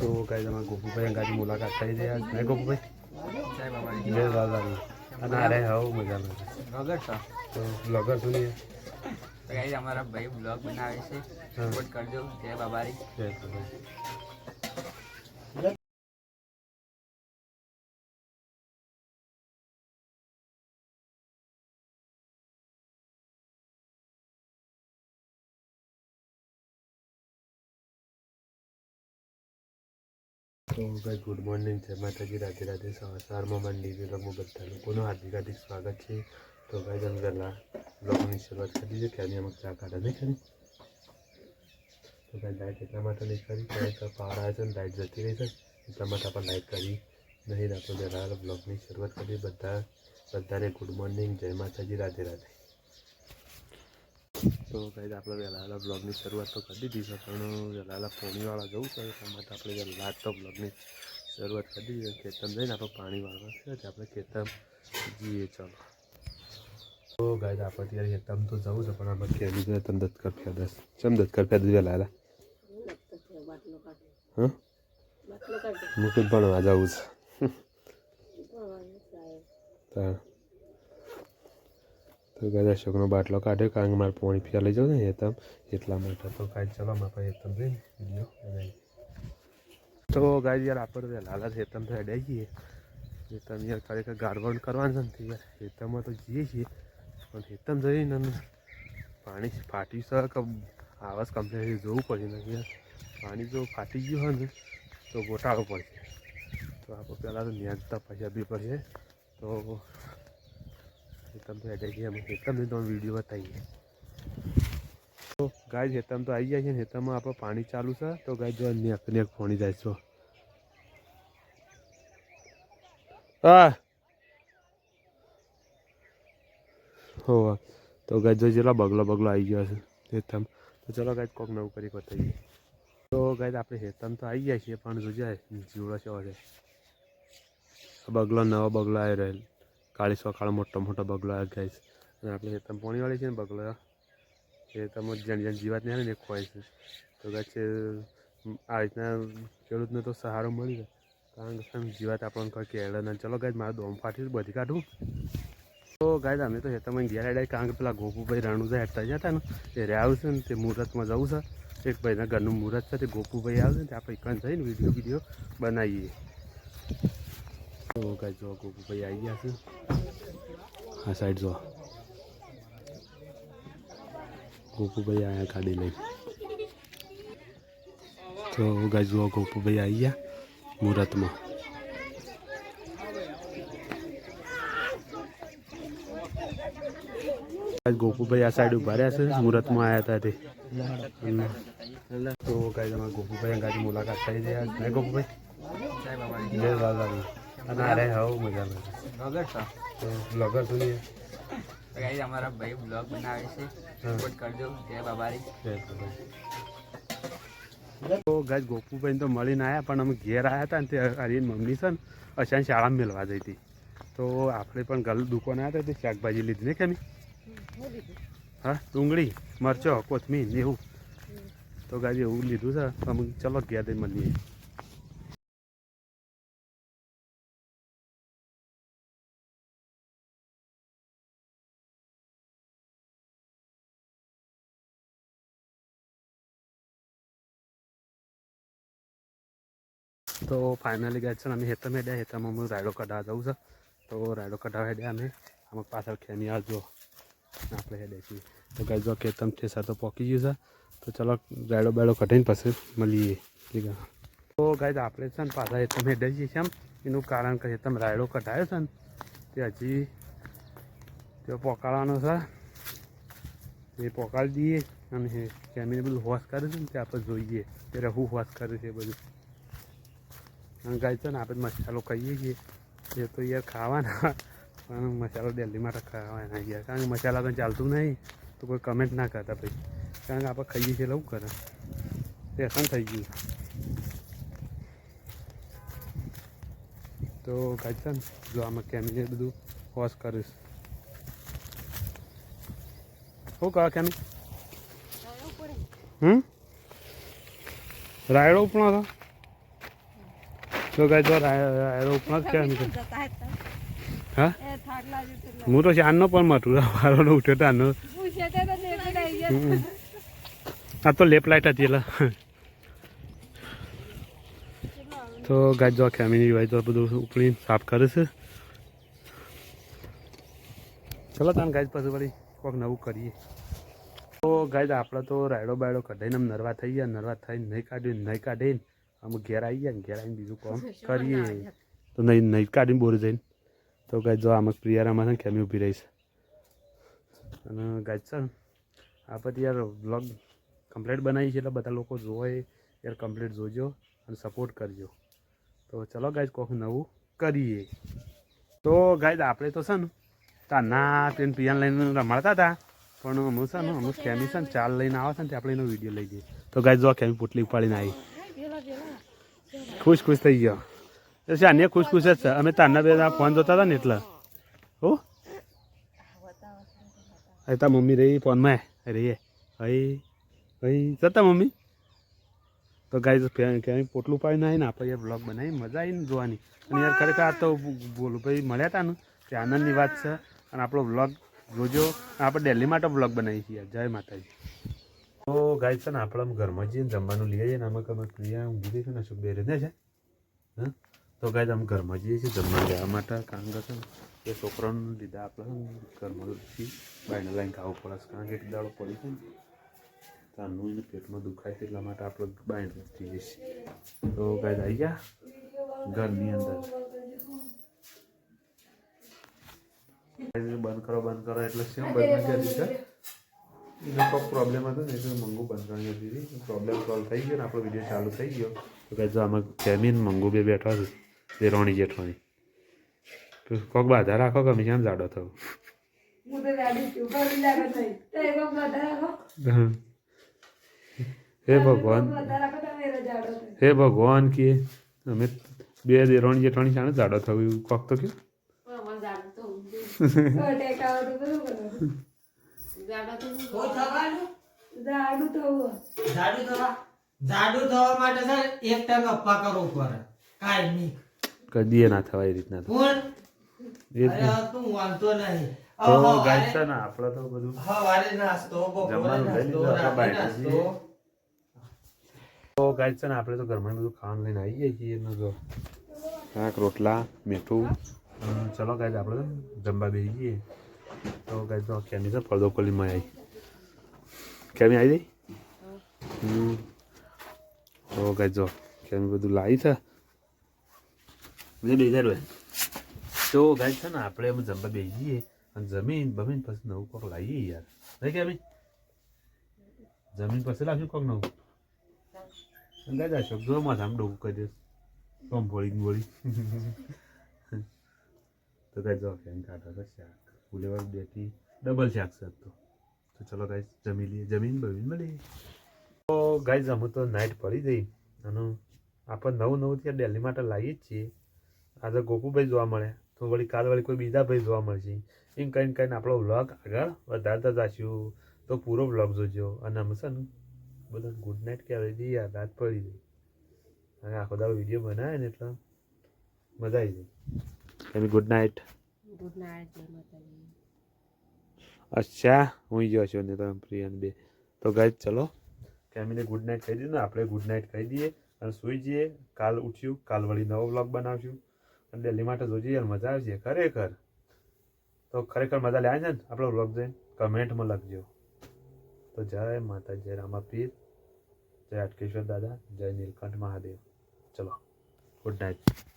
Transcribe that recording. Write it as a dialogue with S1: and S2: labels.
S1: તો કાંઈ તમે ગોપુભાઈ અંગાથી મુલાકાત થઈ રહ્યા છે. ને ગોપુભાઈ?
S2: જય બાબાજી.
S1: અને અરે હવ મજા મજા
S2: છો?
S1: તો બ્લોગર નહીં
S2: તો અમારા ભાઈ બ્લોગ બનાવે છે. સપોર્ટ કરજો. જય બાબારી
S1: જય તો ભાઈ ગુડ મોર્નિંગ જય માતાજી, રાધે રાધે, સવાર સવારમાં મંડી વિલોગમાં બધા લોકોનું હાર્દિક હાર્દિક સ્વાગત છે. તો ભાઈ તમે પહેલાં બ્લોગની શરૂઆત કરી છે કે અમે ચા કાઢા નહીં કરી તો ભાઈ લાઇટ એટલા માટે નહીં કરી કારણ પાવર આવે છે ને લાઇટ જતી રહી છે. એટલા માટે આપણે લાઇટ કરી નહીં આપણે પહેલાં બ્લોગની શરૂઆત કરી. બધા, બધાને ગુડ મોર્નિંગ, જય માતાજી, રાધે રાધે. તો ભાઈ આપણે વહેલા બ્લોગની શરૂઆત તો કરી દીધી છે પણ વહેલા પોણીવાળા જવું છે એટલા માટે આપણે વહેલા તો બ્લોગની શરૂઆત કરી દીધી છે ખેતર જઈને આપણે પાણી વાળવા છે આપણે ખેતર જઈએ ચાલો. તો ગાય આપણે અત્યારે ખેતમ તો જવું છે પણ આપણે કહેવું છે તમે દત્ત કર ફેદસ ચમ દત્ત કર ફેદસ વહેલા હા? મુકુદ ભણવા જવું છે. તા તો ગાય અશોકનો બાટલો કાઢ્યો કારણ કે મારે પોણી પીવા લઈ જવું ને હેતમ. એટલા માટે તો કાંઈ ચલો મારે હેતમ જઈને વીડિયો બનાવી. તો ગાય યાર, આપણે વહેલા હાલ હેતમ તો હેડાઈ જઈએ હેતમ યાર, ખરેખર ગારવણ કરવાનું છે યાર, હેતમમાં તો જઈએ છીએ. પણ હેતમ જઈને પાણી ફાટી છે કે આવાજ કમ્પ્લેટ જોવું પડે ને યાર, પાણી જો ફાટી ગયું હોય ને, તો ગોટાળો પડશે. તો આપણે પહેલાં તો ન્યાજતા પૈસા બી પડશે. તો હેતમ તો હેડાઈ ગયા હેતમને તો વીડિયો બતાવીએ તો ગાય હેતમ તો આવી જાય છે ને, હેતમમાં આપણે પાણી ચાલુ છે. તો ગાય જો નેક નેક ફોણી જાય છો હા. હો તો ગાય જો જેટલા બગલો બગલો આવી ગયો છે, હેતમ. તો ચલો ગાય કોક નવું કરી બતાવીએ તો ગાય આપણે હેતમ તો આવી જાય છે પણ જોજે જીવડો છે બગલો નવો બગલો આવી રહેલ કાળી સકાળ મોટો મોટો બગલો આવ્યો ગાય અને આપણે હેતમ પોણીવાળી છે ને બગલો, એ તમે જેમ જેમ જીવાત આવે ને, એ ખોવાય છે. તો કદાચ આ રીતના ખેડૂતને તો સહારો મળી જાય કારણ કે જીવાત આપણને કોઈ કેળે ના ચલો ગાય મારે દોમ ફાટી બધી કાઢું. તો ગાય અમે તો હેતામાં ઘેર હેડાય કારણ કે પેલા ગોપુભાઈ રાણુજા હેઠતા જતા ને, એ રહ્યા છે ને, તે મુહૂર્તમાં જવું છે. એક ભાઈના ઘરનું મુહૂર્ત છે, તે ગોપુભાઈ આવે ને આપણે કંઈ જઈને વીડિયો વીડિયો બનાવીએ. તો ગાય જો ગોપુભાઈ આવી ગયા છે. આ સાઈડ જો. ગોપુભાઈ આયા ગાડી લઈ તો ગાય જુઓ ગોપુભાઈ આવી ગયા મુહૂર્તમાં. ગોપુભાઈ આ સાઈડ ઊભા રહ્યા છે. મુહૂર્તમાં આવ્યા હતા તે. તો ગાય ગોપુભાઈ ગાડી મુલાકાત થઈ છે. ગોપુભાઈ
S2: જય બાબા
S1: જય અરે હવ મજા બ્લોગર નહીં
S2: અમારા ભાઈ બ્લોગ બનાવે છે. સપોર્ટ કરજો. જય બાબારી.
S1: બાબા. તો ગાજ ગોપુભાઈ તો મળીને આવ્યા પણ અમે ઘેર આવ્યા હતા ને તે હરીન મમ્મી છે ને અચાન શાળામાં મેળવા જઈ હતી. તો આપણે પણ ગલ દુકાન આવ્યા હતા તે શાકભાજી લીધી ને કેમી હા ડુંગળી મરચો કોથમીર એવું. તો ગાજી એવું લીધું છે. અમે ચલો ઘેર મળીએ. તો ફાઇનલી ગયા છે અમે હેતમ હેડ્યા, હેતમ અમે રાયડો કઢાવા જવું છે. તો રાયડો કઢાવા હેડ્યા અમે. અમુક પાછળ ખેની આવજો આપણે હેડે છીએ. તો ગાય જો ખેતમ ઠેસા તો પોકી ગયું છે. તો ચલો રાયડો બાયડો કઢાઈને પછી મળીએ. છે. તો ગાય આપણે છે ને પાછા હેતમ હેડે છીએ. કેમ? એનું કારણ કે હેતમ રાયડો કઢાયો છે ને, તે હજી તે પોકાળવાનો છે. એ પોકાળી દઈએ અને કેમીને બધું હોશ કરે છે ને, તે આપણે જોઈએ. ત્યારે હું હોશ કરે છે બધું. ગાય છે ને આપણે મસાલો ખાઈએ છીએ. એ તો યાર ખાવાના. પણ મસાલો દિલ્હીમાં ખાવાના યાર. કારણ કે મસાલા કંઈ ચાલતું નહીં. તો કોઈ કમેન્ટ ના કરતા પછી. કારણ કે આપણે ખાઈએ છીએ લવું કરે? ફેશન થઈ ગયું. તો ગાય છે ને જો આમાં કેમી બધું વોશ કરીશ. શું કહો કેમી હમ? રાયડો પણ હતો તો ગાય રાયડો ઉપર જ છે હા? હું તો શાનનો પણ મટું વાળોનો ઉઠ્યો તો આનો.
S3: તે તો.
S1: આ તો લેપ લાઈટ હતી એટલે તો ગાય જો ખેમીની ભાઈ તો બધું ઉપડી સાફ કરે છે. ચલો તાન ગાય પછી વળી કોઈક નવું કરીએ. તો ગાય આપણે તો રાયડો બાયડો કઢાઈને નરવા થઈ ગયા. નરવા થઈને નહીં કાઢ્યું નહીં કાઢીને આમ ઘેર આવી ગયા ને ઘેર આવીને બીજું કામ કરીએ. તો નહીં નહીં કાઢીને બોર જઈને. તો ગાય જો આમાં પ્રિયારામાં છે ને ખેમી ઊભી રહીશ અને ગાય છે ને આ પછી યાર વ્લોગ કમ્પ્લેટ બનાવી છે એટલે બધા લોકો જોવે. યાર કમ્પ્લેટ જોજો અને સપોર્ટ કરજો. તો ચલો ગાઈઝ કોઈક નવું કરીએ. તો ગાય આપણે તો છે ને તાના પેન પિયાન લઈને રમાડતા હતા. પણ અમુક છે ને અમુક ખેમી છે ને ચાલ લઈને આવે છે ને તે આપણે એનો વીડિયો લઈ જઈએ. તો ગાય જો ખેમી પોટલી ઉપાડીને આવી. ખુશ ખુશ થઈ ગયો. છે આને ખુશ ખુશ જ છે. અમે તારના બે ફોન જોતા હતા ને એટલે. હો? અરે તા મમ્મી રહી ફોનમાં. રહીએ હઈ હઈ જતા મમ્મી. તો ગાય ક્યાંય પોટલું પાડીને આવીને આપણે યાર બ્લોગ બનાવી મજા આવીને જોવાની. અને યાર ખરેખર આ તો બોલું ભાઈ મળ્યા હતા ને. તે આનંદની વાત છે. અને આપણો બ્લોગ જોજો. આપણે દિલ્હી માટે બ્લોગ બનાવી છીએ જય માતાજી. તો ગાય છે ને આપણે ઘરમાં જઈએ જમવાનું લઈએ છીએ ને આમાં અમે પ્રિયા ઊંઘી ગઈ છે ને શું બે રહે છે? હા? તો ગાય આમ ઘરમાં જઈએ છીએ, જમવા લેવા માટે કારણ કે છે ને. એ છોકરાને લીધા આપણે ઘરમાં બાયને લાઈને ખાવું પડે. કારણ કે એક દાડો પડી છે ને તાનું એને પેટમાં દુખાય છે એટલા માટે આપણે બાયને જઈએ છીએ. તો ગાય આવી ગયા ઘરની અંદર. બંધ કરો બંધ કરો, એટલે શું બંધ કરી છે? એનો કોઈ પ્રોબ્લેમ હતો ને એટલે મંગુ બંધ કરવાની હતી પ્રોબ્લેમ સોલ્વ થઈ ગયો ને આપણો વીડિયો ચાલુ થઈ ગયો તો કહે જો આમાં જમીન મંગુ બે બેઠા છે દેરોણી જેઠવાણી તો કોક બાધા રાખો કે મિશાન જાડો થવું?
S3: હું
S1: ભગવાન. હે ભગવાન કે અમે બે દેરોણી જેઠવાણી શાણે જાડો થવું એવું કોક તો કયો?
S3: જાડું તો.
S4: થવા જાડુ થવા? માટે છે એક ટંગ અપ્પા કરવું પડે. કાયમી
S1: કદી ના થવાય એ રીતના
S4: કોણ. અરે તું વાંધો નહીં.
S1: તો ને આપણે તો બધું.
S4: સવારે નાસ્તો બપોરે
S1: જમવાનું
S4: નાસ્તો
S1: તો ને આપણે તો ઘરમાં બધું ખાવાનું લઈને આવી જઈએ છીએ એનો જો શાક રોટલા મીઠું ચલો ગાય આપણે જમવા બેસી જઈએ તો ગાય તો કેમી છે ફળદો કોલીમાં આવી કેમી આવી ગઈ. તો ગાય જો કેમી બધું લાવી છે બધું બેસી જાય તો ગાય છે ને આપણે એમ જમવા બેસી જઈએ અને જમીન બમીન પછી નવું કોક લાવીએ યાર નહીં કેમી જમીન પછી લાવશું કોક નવું અંદાજ આ શબ્દો માથામાં ડોકું કરી દઈશ કમ ભોળી ભોળી તો કઈ જો કેમ કાઢો તો શાક ફુલેવર બેટી ડબલ શાક છે તો. તો ચલો ગાઈઝ જમી લઈએ. જમીન બમીન મળી. તો ગાઈઝ જમું તો નાઇટ પડી જઈ અને આપણે નવું નવું ત્યાં દિલ્હી માટે લાવીએ જ છીએ. આજે ગોકુભાઈ જોવા મળે. તો વળી કાલ વળી કોઈ બીજા ભાઈ જોવા મળશે. એમ કહીને કહીને આપણો વ્લોગ આગળ વધારતા જશું. તો પૂરો વ્લોગ જોજો. અને અમે છે ને બધા ગુડ નાઇટ કહેવાય યાર રાત પડી જઈ અને આખો દાડો વીડિયો બનાવે ને એટલે મજા આવી જાય. ગુડ નાઇટ
S3: ગુડ નાઇટ જય માતાજી.
S1: અચ્છા, હું ગયો છું ને તો પ્રિયાન બે. તો ગાઈ ચલો. કેમીને ગુડ નાઇટ કહી દીધું ને, આપણે ગુડ નાઇટ કહી દઈએ અને સૂઈ જઈએ. કાલ ઉઠ્યું, કાલ વળી નવો બ્લોગ બનાવશું. અને દિલ્હી માટે જોજે યાર, મજા આવશે. ખરેખર. તો ખરેખર મજા લે છે ને આપણો બ્લોગ જઈને કમેન્ટમાં લખજો. તો જય માતા જય રામાપીર જય અટકેશ્વર દાદા, જય નીલકંઠ મહાદેવ. ચલો ગુડ નાઇટ